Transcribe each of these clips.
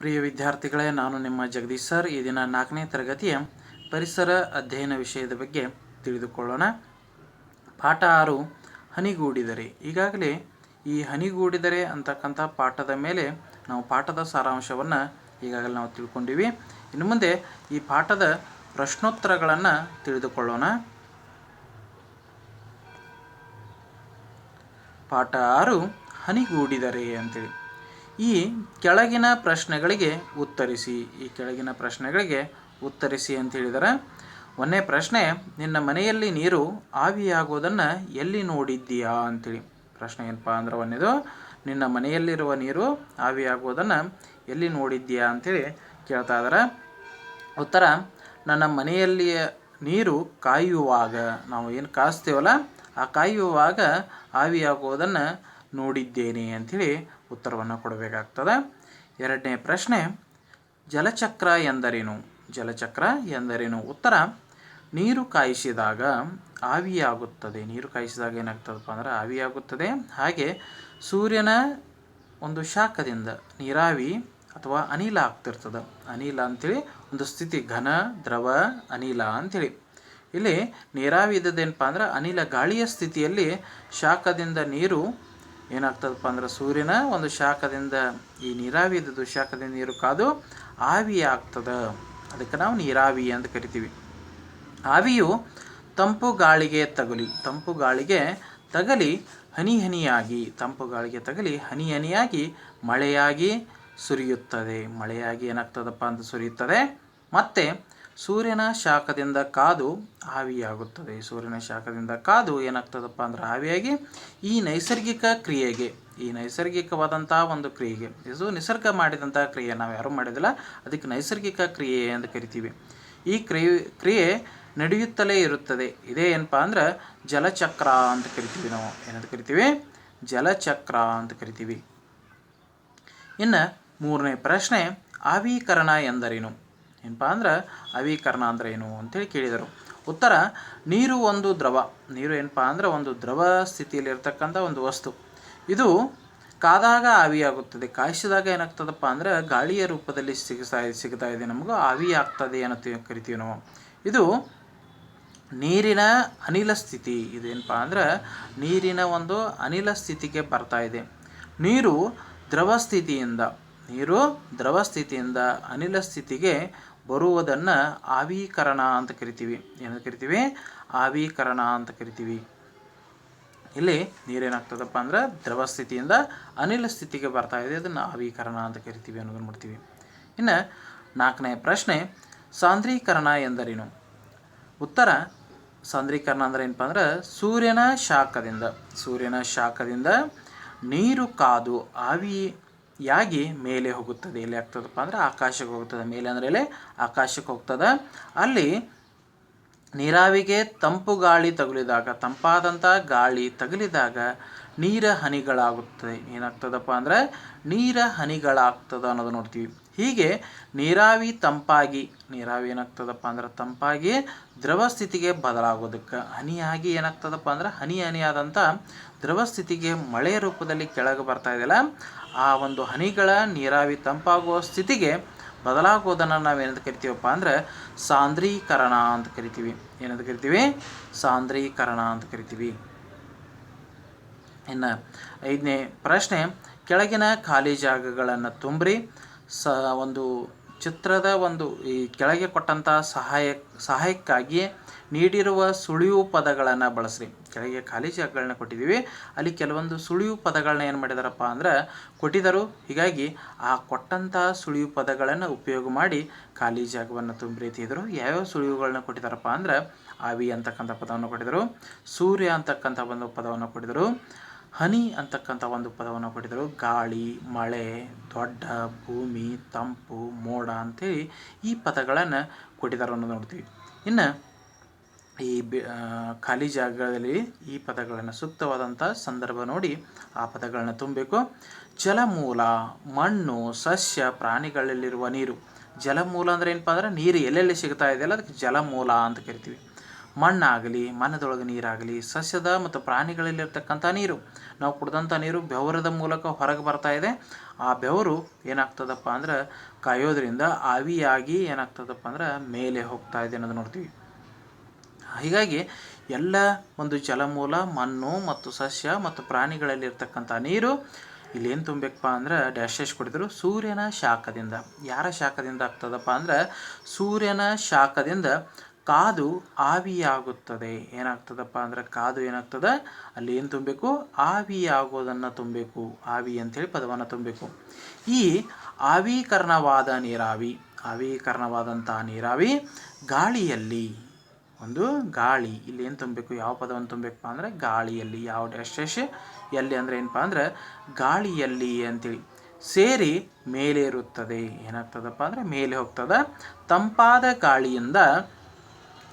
ಪ್ರಿಯ ವಿದ್ಯಾರ್ಥಿಗಳೇ, ನಾನು ನಿಮ್ಮ ಜಗದೀಶ್ ಸರ್. ಈ ದಿನ ನಾಲ್ಕನೇ ತರಗತಿಯ ಪರಿಸರ ಅಧ್ಯಯನ ವಿಷಯದ ಬಗ್ಗೆ ತಿಳಿದುಕೊಳ್ಳೋಣ. ಪಾಠ ಆರು, ಹನಿಗೂಡಿದರೆ. ಈಗಾಗಲೇ ಈ ಹನಿಗೂಡಿದರೆ ಅಂತಕ್ಕಂಥ ಪಾಠದ ಮೇಲೆ ನಾವು ಪಾಠದ ಸಾರಾಂಶವನ್ನು ಈಗಾಗಲೇ ನಾವು ತಿಳ್ಕೊಂಡಿವಿ. ಇನ್ನು ಮುಂದೆ ಈ ಪಾಠದ ಪ್ರಶ್ನೋತ್ತರಗಳನ್ನು ತಿಳಿದುಕೊಳ್ಳೋಣ. ಪಾಠ ಆರು, ಹನಿಗೂಡಿದರೆ ಅಂತೇಳಿ. ಈ ಕೆಳಗಿನ ಪ್ರಶ್ನೆಗಳಿಗೆ ಉತ್ತರಿಸಿ, ಈ ಕೆಳಗಿನ ಪ್ರಶ್ನೆಗಳಿಗೆ ಉತ್ತರಿಸಿ ಅಂತ ಹೇಳಿದರೆ. ಒಂದನೇ ಪ್ರಶ್ನೆ, ನಿನ್ನ ಮನೆಯಲ್ಲಿ ನೀರು ಆವಿಯಾಗೋದನ್ನು ಎಲ್ಲಿ ನೋಡಿದ್ದೀಯಾ ಅಂತೇಳಿ. ಪ್ರಶ್ನೆ ಏನಪ್ಪ ಅಂದ್ರೆ ಒಂದೇದು, ನಿನ್ನ ಮನೆಯಲ್ಲಿರುವ ನೀರು ಆವಿಯಾಗುವುದನ್ನು ಎಲ್ಲಿ ನೋಡಿದ್ದೀಯಾ ಅಂತೇಳಿ ಕೇಳ್ತಾ ಇದ್ದಾರೆ ಉತ್ತರ, ನನ್ನ ಮನೆಯಲ್ಲಿಯ ನೀರು ಕಾಯುವಾಗ, ನಾವು ಏನು ಕಾಯಿಸ್ತೀವಲ್ಲ, ಆ ಕಾಯುವಾಗ ಆವಿಯಾಗುವುದನ್ನು ನೋಡಿದ್ದೇನೆ ಅಂಥೇಳಿ ಉತ್ತರವನ್ನು ಕೊಡಬೇಕಾಗ್ತದೆ. ಎರಡನೇ ಪ್ರಶ್ನೆ, ಜಲಚಕ್ರ ಎಂದರೇನು? ಜಲಚಕ್ರ ಎಂದರೇನು? ಉತ್ತರ, ನೀರು ಕಾಯಿಸಿದಾಗ ಆವಿಯಾಗುತ್ತದೆ. ನೀರು ಕಾಯಿಸಿದಾಗ ಏನಾಗ್ತದಪ್ಪ ಅಂದ್ರೆ ಆವಿಯಾಗುತ್ತದೆ. ಹಾಗೆ ಸೂರ್ಯನ ಒಂದು ಶಾಖದಿಂದ ನೀರಾವಿ ಅಥವಾ ಅನಿಲ ಆಗ್ತಿರ್ತದೆ. ಅನಿಲ ಅಂಥೇಳಿ ಒಂದು ಸ್ಥಿತಿ, ಘನ, ದ್ರವ, ಅನಿಲ ಅಂಥೇಳಿ ಇಲ್ಲಿ ನೀರಾವಿ ಇದ್ದದೇನಪ್ಪ ಅಂದ್ರೆ ಅನಿಲ ಗಾಳಿಯ ಸ್ಥಿತಿಯಲ್ಲಿ ಶಾಖದಿಂದ ನೀರು ಏನಾಗ್ತದಪ್ಪ ಅಂದ್ರೆ ಸೂರ್ಯನ ಒಂದು ಶಾಖದಿಂದ ಈ ನೀರಾವಿ ಇದ್ದದ್ದು ಶಾಖದಿಂದ ನೀರು ಕಾದು ಆವಿ ಆಗ್ತದೆ. ಅದಕ್ಕೆ ನಾವು ನೀರಾವಿ ಅಂತ ಕರಿತೀವಿ. ಆವಿಯು ತಂಪು ಗಾಳಿಗೆ ತಗುಲಿ. ತಂಪು ಗಾಳಿಗೆ ತಗಲಿ ಹನಿ ಹನಿಯಾಗಿ. ತಂಪು ಗಾಳಿಗೆ ತಗಲಿ ಹನಿ ಹನಿಯಾಗಿ ಮಳೆಯಾಗಿ ಸುರಿಯುತ್ತದೆ. ಮಳೆಯಾಗಿ ಏನಾಗ್ತದಪ್ಪ ಅಂತ ಸುರಿಯುತ್ತದೆ? ಮತ್ತು ಸೂರ್ಯನ ಶಾಖದಿಂದ ಕಾದು ಆವಿಯಾಗುತ್ತದೆ. ಸೂರ್ಯನ ಶಾಖದಿಂದ ಕಾದು ಏನಾಗ್ತದಪ್ಪ ಅಂದ್ರೆ ಆವಿಯಾಗಿ ಈ ನೈಸರ್ಗಿಕ ಕ್ರಿಯೆಗೆ, ಈ ನೈಸರ್ಗಿಕವಾದಂಥ ಒಂದು ಕ್ರಿಯೆಗೆ, ಇದು ನಿಸರ್ಗ ಮಾಡಿದಂಥ ಕ್ರಿಯೆ, ನಾವು ಯಾರೂ ಮಾಡಿದಿಲ್ಲ, ಅದಕ್ಕೆ ನೈಸರ್ಗಿಕ ಕ್ರಿಯೆ ಅಂತ ಕರಿತೀವಿ. ಈ ಕ್ರಿಯೆ ಕ್ರಿಯೆ ನಡೆಯುತ್ತಲೇ ಇರುತ್ತದೆ. ಇದೇ ಏನಪ್ಪ ಅಂದ್ರೆ ಜಲಚಕ್ರ ಅಂತ ಕರಿತೀವಿ ನಾವು. ಏನಂತ ಕರಿತೀವಿ? ಜಲಚಕ್ರ ಅಂತ ಕರಿತೀವಿ. ಇನ್ನು ಮೂರನೇ ಪ್ರಶ್ನೆ, ಆವೀಕರಣ ಎಂದರೇನು? ಏನಪ್ಪ ಅಂದ್ರೆ ಅವೀಕರಣ ಅಂದ್ರೆ ಏನು ಅಂತೇಳಿ ಕೇಳಿದರು. ಉತ್ತರ, ನೀರು ಒಂದು ದ್ರವ. ನೀರು ಏನಪ್ಪ ಅಂದ್ರೆ ಒಂದು ದ್ರವ ಸ್ಥಿತಿಯಲ್ಲಿ ಇರತಕ್ಕಂತ ಒಂದು ವಸ್ತು. ಇದು ಕಾದಾಗ ಆವಿಯಾಗುತ್ತದೆ. ಕಾಯಿಸಿದಾಗ ಏನಾಗ್ತದಪ್ಪ ಅಂದ್ರೆ ಗಾಳಿಯ ರೂಪದಲ್ಲಿ ಸಿಗ್ತಾ ಸಿಗ್ತಾ ಇದೆ ನಮಗೆ, ಆವಿ ಆಗ್ತದೆ ಅನ್ನೋ ಕರಿತೀವಿ ನಾವು. ಇದು ನೀರಿನ ಅನಿಲ ಸ್ಥಿತಿ. ಇದೇನಪ್ಪ ಅಂದ್ರೆ ನೀರಿನ ಒಂದು ಅನಿಲ ಸ್ಥಿತಿಗೆ ಬರ್ತಾ ಇದೆ. ನೀರು ದ್ರವ ಸ್ಥಿತಿಯಿಂದ, ನೀರು ದ್ರವ ಸ್ಥಿತಿಯಿಂದ ಅನಿಲ ಸ್ಥಿತಿಗೆ ಬರುವುದನ್ನು ಆವೀಕರಣ ಅಂತ ಕರಿತೀವಿ. ಏನಂತ ಕರಿತೀವಿ? ಆವೀಕರಣ ಅಂತ ಕರಿತೀವಿ. ಇಲ್ಲಿ ನೀರೇನಾಗ್ತದಪ್ಪ ಅಂದ್ರೆ ದ್ರವ ಸ್ಥಿತಿಯಿಂದ ಅನಿಲ ಸ್ಥಿತಿಗೆ ಬರ್ತಾ ಇದೆ. ಅದನ್ನು ಆವೀಕರಣ ಅಂತ ಕರಿತೀವಿ ಅನ್ನೋದನ್ನು ಮಾಡ್ತೀವಿ. ಇನ್ನು ನಾಲ್ಕನೇ ಪ್ರಶ್ನೆ, ಸಾಂದ್ರೀಕರಣ ಎಂದರೇನು? ಉತ್ತರ, ಸಾಂದ್ರೀಕರಣ ಅಂದ್ರೆ ಏನಪ್ಪ ಅಂದ್ರೆ ಸೂರ್ಯನ ಶಾಖದಿಂದ ಸೂರ್ಯನ ಶಾಖದಿಂದ ನೀರು ಕಾದು ಆವಿಯಾಗಿ ಮೇಲೆ ಹೋಗುತ್ತದೆ ಎಲ್ಲಿ ಆಗ್ತದಪ್ಪ ಅಂದ್ರೆ ಆಕಾಶಕ್ಕೆ ಹೋಗ್ತದೆ. ಮೇಲೆ ಅಂದರೆ ಎಲ್ಲಿ ಆಕಾಶಕ್ಕೆ ಹೋಗ್ತದೆ. ಅಲ್ಲಿ ನೀರಾವಿಗೆ ತಂಪು ಗಾಳಿ ತಗುಲಿದಾಗ ತಂಪಾದಂಥ ಗಾಳಿ ತಗುಲಿದಾಗ ನೀರ ಹನಿಗಳಾಗುತ್ತದೆ. ಏನಾಗ್ತದಪ್ಪ ಅಂದರೆ ನೀರ ಹನಿಗಳಾಗ್ತದೆ ಅನ್ನೋದು ನೋಡ್ತೀವಿ. ಹೀಗೆ ನೀರಾವಿ ತಂಪಾಗಿ, ನೀರಾವಿ ಏನಾಗ್ತದಪ್ಪ ಅಂದ್ರೆ ತಂಪಾಗಿ ದ್ರವ ಸ್ಥಿತಿಗೆ ಬದಲಾಗೋದಕ್ಕೆ ಹನಿಯಾಗಿ ಏನಾಗ್ತದಪ್ಪ ಅಂದ್ರೆ ಹನಿ ಹನಿಯಾದಂಥ ದ್ರವ ಸ್ಥಿತಿಗೆ ಮಳೆಯ ರೂಪದಲ್ಲಿ ಕೆಳಗೆ ಬರ್ತಾ ಇದೆಯಲ್ಲ ಆ ಒಂದು ಹನಿಗಳ ನೀರಾವಿ ತಂಪಾಗುವ ಸ್ಥಿತಿಗೆ ಬದಲಾಗೋದನ್ನು ನಾವೇನಂತ ಕರಿತೀವಪ್ಪ ಅಂದ್ರೆ ಸಾಂದ್ರೀಕರಣ ಅಂತ ಕರಿತೀವಿ. ಏನಂತ ಕರಿತೀವಿ? ಸಾಂದ್ರೀಕರಣ ಅಂತ ಕರಿತೀವಿ. ಇನ್ನು ಐದನೇ ಪ್ರಶ್ನೆ, ಕೆಳಗಿನ ಖಾಲಿ ಜಾಗಗಳನ್ನು ತುಂಬ್ರಿ, ಸ ಒಂದು ಚಿತ್ರದ ಒಂದು ಈ ಕೆಳಗೆ ಕೊಟ್ಟಂಥ ಸಹಾಯ ಸಹಾಯಕ್ಕಾಗಿ ನೀಡಿರುವ ಸುಳಿವು ಪದಗಳನ್ನು ಬಳಸ್ರಿ. ಕೆಳಗೆ ಖಾಲಿ ಜಾಗಗಳನ್ನ ಕೊಟ್ಟಿದ್ದೀವಿ. ಅಲ್ಲಿ ಕೆಲವೊಂದು ಸುಳಿವು ಪದಗಳನ್ನ ಏನು ಮಾಡಿದಾರಪ್ಪ ಅಂದ್ರೆ ಕೊಟ್ಟಿದ್ದರು. ಹೀಗಾಗಿ ಆ ಕೊಟ್ಟಂತಹ ಸುಳಿವು ಪದಗಳನ್ನು ಉಪಯೋಗ ಮಾಡಿ ಖಾಲಿ ಜಾಗವನ್ನು ತುಂಬಿರಿತಿದ್ರು ಯಾವ್ಯಾವ ಸುಳಿವುಗಳನ್ನ ಕೊಟ್ಟಿದ್ದಾರಪ್ಪ ಅಂದ್ರೆ ಆವಿ ಅಂತಕ್ಕಂಥ ಪದವನ್ನು ಕೊಟ್ಟಿದ್ದರು, ಸೂರ್ಯ ಅಂತಕ್ಕಂಥ ಒಂದು ಪದವನ್ನು ಕೊಟ್ಟಿದ್ದರು, ಹನಿ ಅಂತಕ್ಕಂಥ ಒಂದು ಪದವನ್ನು ಕೊಟ್ಟಿದ್ದರು. ಗಾಳಿ, ಮಳೆ, ದೊಡ್ಡ ಭೂಮಿ, ತಂಪು, ಮೋಡ ಅಂತೇಳಿ ಈ ಪದಗಳನ್ನು ಕೊಟ್ಟಿದ್ದಾರೆ ಅನ್ನೋದು ನೋಡ್ತೀವಿ. ಇನ್ನು ಈ ಖಾಲಿ ಜಾಗಗಳಲ್ಲಿ ಈ ಪದಗಳನ್ನು ಸೂಕ್ತವಾದಂಥ ಸಂದರ್ಭ ನೋಡಿ ಆ ಪದಗಳನ್ನು ತುಂಬಬೇಕು. ಜಲಮೂಲ, ಮಣ್ಣು, ಸಸ್ಯ, ಪ್ರಾಣಿಗಳಲ್ಲಿರುವ ನೀರು. ಜಲಮೂಲ ಅಂದರೆ ಏನಪ್ಪ ಅಂದ್ರೆ ನೀರು ಎಲ್ಲೆಲ್ಲಿ ಸಿಗ್ತಾ ಇದೆಯಲ್ಲ ಅದಕ್ಕೆ ಜಲಮೂಲ ಅಂತ ಕರಿತೀವಿ. ಮಣ್ಣಾಗಲಿ ಮಣ್ಣದೊಳಗೆ ನೀರಾಗಲಿ, ಸಸ್ಯದ ಮತ್ತು ಪ್ರಾಣಿಗಳಲ್ಲಿರ್ತಕ್ಕಂಥ ನೀರು. ನಾವು ಕುಡ್ದಂಥ ನೀರು ಬೆವರದ ಮೂಲಕ ಹೊರಗೆ ಬರ್ತಾ ಇದೆ. ಆ ಬೆವರು ಏನಾಗ್ತದಪ್ಪ ಅಂದ್ರೆ ಕಾಯೋದ್ರಿಂದ ಆವಿಯಾಗಿ ಏನಾಗ್ತದಪ್ಪ ಅಂದ್ರೆ ಮೇಲೆ ಹೋಗ್ತಾ ಇದೆ ಅನ್ನೋದು ನೋಡ್ತೀವಿ. ಹೀಗಾಗಿ ಎಲ್ಲ ಒಂದು ಜಲಮೂಲ, ಮಣ್ಣು ಮತ್ತು ಸಸ್ಯ ಮತ್ತು ಪ್ರಾಣಿಗಳಲ್ಲಿರ್ತಕ್ಕಂಥ ನೀರು ಇಲ್ಲಿ ಏನು ತುಂಬಬೇಕಪ್ಪ ಅಂದ್ರೆ ಡ್ಯಾಶ್ ಕೊಡಿದ್ರು ಸೂರ್ಯನ ಶಾಖದಿಂದ. ಯಾರ ಶಾಖದಿಂದ ಆಗ್ತದಪ್ಪ ಅಂದ್ರೆ ಸೂರ್ಯನ ಶಾಖದಿಂದ ಕಾದು ಆವಿಯಾಗುತ್ತದೆ. ಏನಾಗ್ತದಪ್ಪ ಅಂದ್ರೆ ಕಾದು ಏನಾಗ್ತದೆ? ಅಲ್ಲಿ ಏನು ತುಂಬಬೇಕು ಆವಿಯಾಗೋದನ್ನು ತುಂಬಬೇಕು ಆವಿ ಅಂತೇಳಿ ಪದವನ್ನು ತುಂಬಬೇಕು ಈ ಆವೀಕರಣವಾದ ನೀರಾವಿ ಆವೀಕರಣವಾದಂಥ ನೀರಾವಿ ಗಾಳಿಯಲ್ಲಿ ಒಂದು ಗಾಳಿ. ಇಲ್ಲಿ ಏನು ತುಂಬಬೇಕು? ಯಾವ ಪದವನ್ನು ತುಂಬಬೇಕಪ್ಪ ಅಂದರೆ ಗಾಳಿಯಲ್ಲಿ. ಯಾವ ಡ್ಯಾಶ್ ಎಲ್ಲಿ ಅಂದರೆ ಏನಪ್ಪ ಅಂದ್ರೆ ಗಾಳಿಯಲ್ಲಿ ಅಂತೇಳಿ. ಸೇರಿ ಮೇಲೆ ಇರುತ್ತದೆ ಏನಾಗ್ತದಪ್ಪ ಅಂದರೆ ಮೇಲೆ ಹೋಗ್ತದೆ. ತಂಪಾದ ಗಾಳಿಯಿಂದ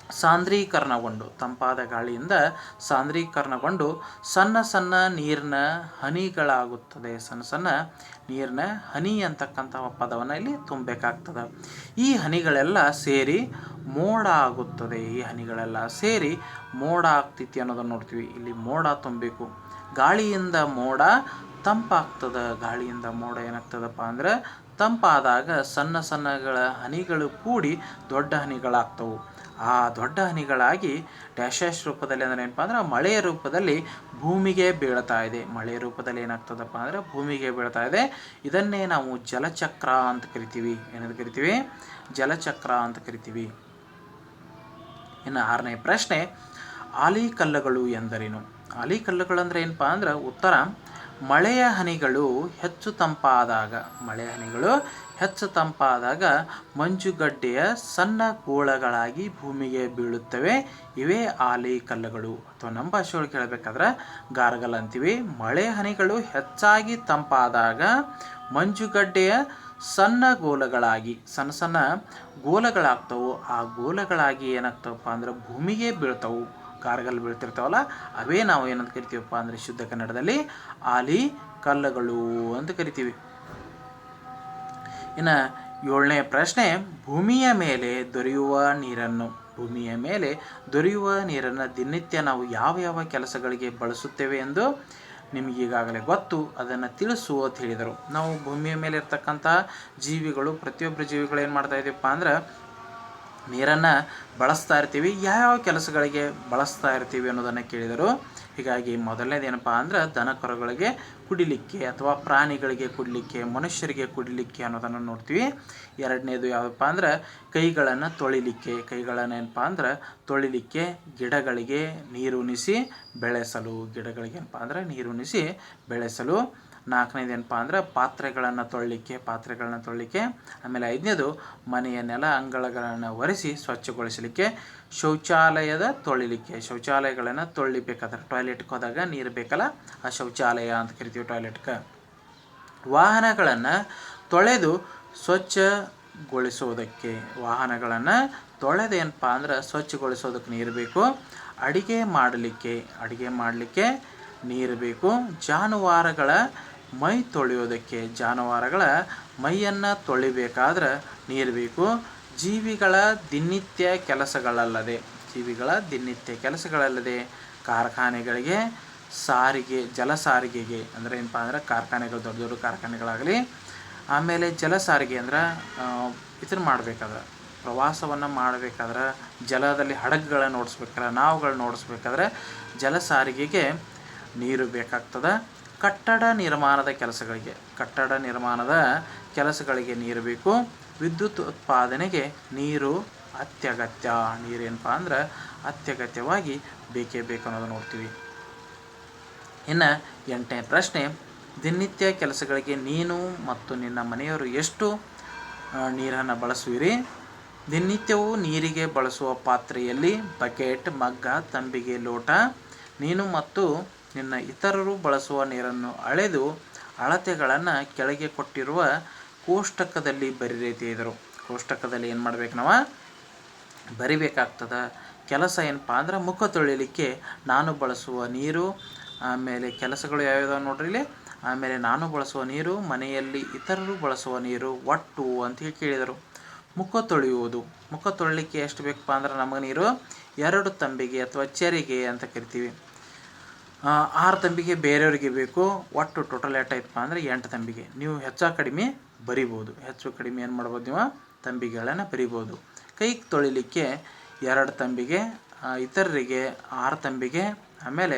ಸಾಂದ್ರೀಕರಣಗೊಂಡು, ತಂಪಾದ ಗಾಳಿಯಿಂದ ಸಾಂದ್ರೀಕರಣಗೊಂಡು ಸಣ್ಣ ಸಣ್ಣ ನೀರಿನ ಹನಿಗಳಾಗುತ್ತದೆ. ಸಣ್ಣ ಸಣ್ಣ ನೀರಿನ ಹನಿ ಅಂತಕ್ಕಂಥ ಪದವನ್ನು ಇಲ್ಲಿ ತುಂಬಬೇಕಾಗ್ತದೆ. ಈ ಹನಿಗಳೆಲ್ಲ ಸೇರಿ ಮೋಡ ಆಗುತ್ತದೆ ಈ ಹನಿಗಳೆಲ್ಲ ಸೇರಿ ಮೋಡ ಆಗ್ತೈತಿ ಅನ್ನೋದನ್ನು ನೋಡ್ತೀವಿ. ಇಲ್ಲಿ ಮೋಡ ತುಂಬಬೇಕು. ಗಾಳಿಯಿಂದ ಮೋಡ ತಂಪಾಗ್ತದೆ. ಗಾಳಿಯಿಂದ ಮೋಡ ಏನಾಗ್ತದಪ್ಪ ಅಂದ್ರೆ ತಂಪಾದಾಗ ಸಣ್ಣ ಸಣ್ಣಗಳ ಹನಿಗಳು ಕೂಡಿ ದೊಡ್ಡ ಹನಿಗಳಾಗ್ತವೆ. ಆ ದೊಡ್ಡ ಹನಿಗಳಾಗಿ ಡ್ಯಾಶ್ ರೂಪದಲ್ಲಿ ಅಂದರೆ ಏನಪ್ಪ ಅಂದ್ರೆ ಮಳೆಯ ರೂಪದಲ್ಲಿ ಭೂಮಿಗೆ ಬೀಳ್ತಾ ಇದೆ. ಮಳೆಯ ರೂಪದಲ್ಲಿ ಏನಾಗ್ತದಪ್ಪ ಅಂದರೆ ಭೂಮಿಗೆ ಬೀಳ್ತಾ ಇದೆ. ಇದನ್ನೇ ನಾವು ಜಲಚಕ್ರ ಅಂತ ಕರಿತೀವಿ. ಏನಂತ ಕರಿತೀವಿ? ಜಲಚಕ್ರ ಅಂತ ಕರಿತೀವಿ. ಇನ್ನು ಆರನೇ ಪ್ರಶ್ನೆ, ಆಲಿಕಲ್ಲುಗಳು ಎಂದರೇನು? ಆಲಿಕಲ್ಲುಗಳು ಕಲ್ಲುಗಳಂದ್ರೆ ಏನಪ್ಪ ಅಂದ್ರೆ ಉತ್ತರ ಮಳೆಯ ಹನಿಗಳು ಹೆಚ್ಚು ತಂಪಾದಾಗ ಮಳೆಯ ಹನಿಗಳು ಹೆಚ್ಚು ತಂಪಾದಾಗ ಮಂಜುಗಡ್ಡೆಯ ಸಣ್ಣ ಗೋಳಗಳಾಗಿ ಭೂಮಿಗೆ ಬೀಳುತ್ತವೆ. ಇವೇ ಆಲಿ ಕಲ್ಲುಗಳು. ಅಥವಾ ನಮ್ಮ ಭಾಷೆಯೊಳಗೆ ಕೇಳಬೇಕಾದ್ರೆ ಗಾರ್ಗಲ್ ಅಂತೀವಿ. ಮಳೆ ಹನಿಗಳು ಹೆಚ್ಚಾಗಿ ತಂಪಾದಾಗ ಮಂಜುಗಡ್ಡೆಯ ಸಣ್ಣ ಗೋಲಗಳಾಗಿ ಸಣ್ಣ ಸಣ್ಣ ಗೋಲಗಳಾಗ್ತವು ಆ ಗೋಲಗಳಾಗಿ ಏನಾಗ್ತವಪ್ಪ ಅಂದ್ರೆ ಭೂಮಿಗೆ ಬೀಳ್ತವು. ಕಾರ್ಗಲ್ ಬೀಳ್ತಿರ್ತಾವಲ್ಲ, ಅವೇ ನಾವು ಏನಂತ ಕರಿತೀವಪ್ಪ ಅಂದರೆ ಶುದ್ಧ ಕನ್ನಡದಲ್ಲಿ ಆಲಿ ಕಲ್ಲುಗಳು ಅಂತ ಕರಿತೀವಿ. ಇನ್ನು ಏಳನೇ ಪ್ರಶ್ನೆ, ಭೂಮಿಯ ಮೇಲೆ ದೊರೆಯುವ ನೀರನ್ನು, ಭೂಮಿಯ ಮೇಲೆ ದೊರೆಯುವ ನೀರನ್ನು ದಿನನಿತ್ಯ ನಾವು ಯಾವ ಯಾವ ಕೆಲಸಗಳಿಗೆ ಬಳಸುತ್ತೇವೆ ಎಂದು ನಿಮಗೆ ಈಗಾಗಲೇ ಗೊತ್ತು, ಅದನ್ನು ತಿಳಿಸು ಅಂತ ಹೇಳಿದರು. ನಾವು ಭೂಮಿಯ ಮೇಲೆ ಇರ್ತಕ್ಕಂಥ ಜೀವಿಗಳು ಪ್ರತಿಯೊಬ್ಬರ ಜೀವಿಗಳು ಏನು ಮಾಡ್ತಾ ಇದೀವಪ್ಪ ಅಂದ್ರೆ ನೀರನ್ನು ಬಳಸ್ತಾ ಇರ್ತೀವಿ. ಯಾವ್ಯಾವ ಕೆಲಸಗಳಿಗೆ ಬಳಸ್ತಾ ಇರ್ತೀವಿ ಅನ್ನೋದನ್ನು ಕೇಳಿದರು. ಹೀಗಾಗಿ ಮೊದಲನೇದೇನಪ್ಪ ಅಂದ್ರೆ ದನ ಕರುಗಳಿಗೆ ಕುಡಿಲಿಕ್ಕೆ ಅಥವಾ ಪ್ರಾಣಿಗಳಿಗೆ ಕುಡಿಲಿಕ್ಕೆ, ಮನುಷ್ಯರಿಗೆ ಕುಡಿಲಿಕ್ಕೆ ಅನ್ನೋದನ್ನು ನೋಡ್ತೀವಿ. ಎರಡನೇದು ಯಾವುದಪ್ಪ ಅಂದ್ರೆ ಕೈಗಳನ್ನು ತೊಳಿಲಿಕ್ಕೆ. ಕೈಗಳನ್ನು ಏನಪ್ಪ ಅಂದ್ರೆ ತೊಳಿಲಿಕ್ಕೆ ಗಿಡಗಳಿಗೆ ನೀರುಣಿಸಿ ಬೆಳೆಸಲು. ಗಿಡಗಳಿಗೆ ಏನಪ್ಪ ಅಂದ್ರೆ ನೀರುಣಿಸಿ ಬೆಳೆಸಲು. ನಾಲ್ಕನೇದು ಏನಪ್ಪ ಅಂದ್ರೆ ಪಾತ್ರೆಗಳನ್ನು ತೊಳಲಿಕ್ಕೆ ಪಾತ್ರೆಗಳನ್ನು ತೊಳಲಿಕ್ಕೆ ಆಮೇಲೆ ಐದನೇದು ಮನೆಯ ನೆಲ ಅಂಗಳಗಳನ್ನು ಒರೆಸಿ ಸ್ವಚ್ಛಗೊಳಿಸಲಿಕ್ಕೆ, ಶೌಚಾಲಯದ ತೊಳಿಲಿಕ್ಕೆ, ಶೌಚಾಲಯಗಳನ್ನು ತೊಳಿಬೇಕಾದ್ರೆ ಟಾಯ್ಲೆಟ್ಗೆ ಹೋದಾಗ ನೀರು ಬೇಕಲ್ಲ, ಆ ಶೌಚಾಲಯ ಅಂತ ಕರಿತೀವಿ ಟಾಯ್ಲೆಟ್ಗೆ ವಾಹನಗಳನ್ನು ತೊಳೆದು ಸ್ವಚ್ಛಗೊಳಿಸೋದಕ್ಕೆ, ವಾಹನಗಳನ್ನು ತೊಳೆದೇನಪ್ಪ ಅಂದ್ರೆ ಸ್ವಚ್ಛಗೊಳಿಸೋದಕ್ಕೆ ನೀರು ಬೇಕು, ಅಡಿಗೆ ಮಾಡಲಿಕ್ಕೆ ಅಡಿಗೆ ಮಾಡಲಿಕ್ಕೆ ನೀರು ಬೇಕು, ಜಾನುವಾರುಗಳ ಮೈ ತೊಳೆಯೋದಕ್ಕೆ ಜಾನುವಾರುಗಳ ಮೈಯನ್ನು ತೊಳಿಬೇಕಾದ್ರೆ ನೀರು ಬೇಕು. ಜೀವಿಗಳ ದಿನನಿತ್ಯ ಕೆಲಸಗಳಲ್ಲದೆ, ಜೀವಿಗಳ ದಿನನಿತ್ಯ ಕೆಲಸಗಳಲ್ಲದೆ ಕಾರ್ಖಾನೆಗಳಿಗೆ ಸಾರಿಗೆ, ಜಲ ಸಾರಿಗೆಗೆ ಅಂದರೆ ಏನಪ್ಪ ಅಂದ್ರೆ ಕಾರ್ಖಾನೆಗಳು, ದೊಡ್ಡ ದೊಡ್ಡ ಕಾರ್ಖಾನೆಗಳಾಗಲಿ, ಆಮೇಲೆ ಜಲ ಸಾರಿಗೆ ಅಂದ್ರೆ ಇದನ್ನು ಮಾಡಬೇಕಾದ್ರೆ, ಪ್ರವಾಸವನ್ನು ಮಾಡಬೇಕಾದ್ರೆ, ಜಲದಲ್ಲಿ ಹಡಗುಗಳನ್ನು ಓಡಿಸ್ಬೇಕಾದ್ರೆ, ನಾವುಗಳನ್ನ ಓಡಿಸ್ಬೇಕಾದ್ರೆ ಜಲ ಸಾರಿಗೆಗೆ ನೀರು ಬೇಕಾಗ್ತದೆ. ಕಟ್ಟಡ ನಿರ್ಮಾಣದ ಕೆಲಸಗಳಿಗೆ, ಕಟ್ಟಡ ನಿರ್ಮಾಣದ ಕೆಲಸಗಳಿಗೆ ನೀರು ಬೇಕು. ವಿದ್ಯುತ್ ಉತ್ಪಾದನೆಗೆ ನೀರು ಅತ್ಯಗತ್ಯ. ನೀರೇನಪ್ಪ ಅಂದ್ರೆ ಅತ್ಯಗತ್ಯವಾಗಿ ಬೇಕೇ ಬೇಕು ಅನ್ನೋದು ನೋಡ್ತೀವಿ. ಇನ್ನು ಎಂಟನೇ ಪ್ರಶ್ನೆ, ದಿನನಿತ್ಯ ಕೆಲಸಗಳಿಗೆ ನೀನು ಮತ್ತು ನಿನ್ನ ಮನೆಯವರು ಎಷ್ಟು ನೀರನ್ನು ಬಳಸುವಿರಿ? ದಿನನಿತ್ಯವೂ ನೀರಿಗೆ ಬಳಸುವ ಪಾತ್ರೆಯಲ್ಲಿ ಬಕೆಟ್, ಮಗ್ಗ, ತಂಬಿಗೆ, ಲೋಟ, ನೀನು ಮತ್ತು ನಿನ್ನ ಇತರರು ಬಳಸುವ ನೀರನ್ನು ಅಳೆದು ಅಳತೆಗಳನ್ನು ಕೆಳಗೆ ಕೊಟ್ಟಿರುವ ಕೋಷ್ಟಕದಲ್ಲಿ ಬರೀತಿ ಇದ್ದರು ಕೋಷ್ಟಕದಲ್ಲಿ ಏನು ಮಾಡ್ಬೇಕು ನಾವು? ಬರಿಬೇಕಾಗ್ತದೆ. ಕೆಲಸ ಏನಪ್ಪ ಅಂದ್ರೆ ಮುಖ ತೊಳಿಲಿಕ್ಕೆ ನಾನು ಬಳಸುವ ನೀರು, ಆಮೇಲೆ ಕೆಲಸಗಳು ಯಾವ್ಯಾವ ನೋಡ್ರಿ ಇಲ್ಲಿ? ಆಮೇಲೆ ನಾನು ಬಳಸುವ ನೀರು, ಮನೆಯಲ್ಲಿ ಇತರರು ಬಳಸುವ ನೀರು, ಒಟ್ಟು ಅಂತ ಹೇಳಿ ಕೇಳಿದರು. ಮುಖ ತೊಳೆಯುವುದು. ಮುಖ ತೊಳಿಲಿಕ್ಕೆ ಎಷ್ಟು ಬೇಕಪ್ಪ ಅಂದ್ರೆ ನಮಗೆ ನೀರು? ಎರಡು ತಂಬಿಗೆ ಅಥವಾ ಚೆರಿಗೆ ಅಂತ ಕರಿತೀವಿ. ಆರು ತಂಬಿಗೆ ಬೇರೆಯವರಿಗೆ ಬೇಕು, ಒಟ್ಟು ಟೋಟಲ್ ಎಷ್ಟಾಯ್ತಪ್ಪ ಅಂದರೆ ಎಂಟು ತಂಬಿಗೆ. ನೀವು ಹೆಚ್ಚು ಕಡಿಮೆ ಬರಿಬೋದು. ಹೆಚ್ಚು ಕಡಿಮೆ ಏನು ಮಾಡ್ಬೋದು ನೀವು? ತಂಬಿಗೆಗಳನ್ನು ಬರಿಬೋದು. ಕೈ ತೊಳಿಲಿಕ್ಕೆ ಎರಡು ತಂಬಿಗೆ ಇತರರಿಗೆ ಆರು ತಂಬಿಗೆ, ಆಮೇಲೆ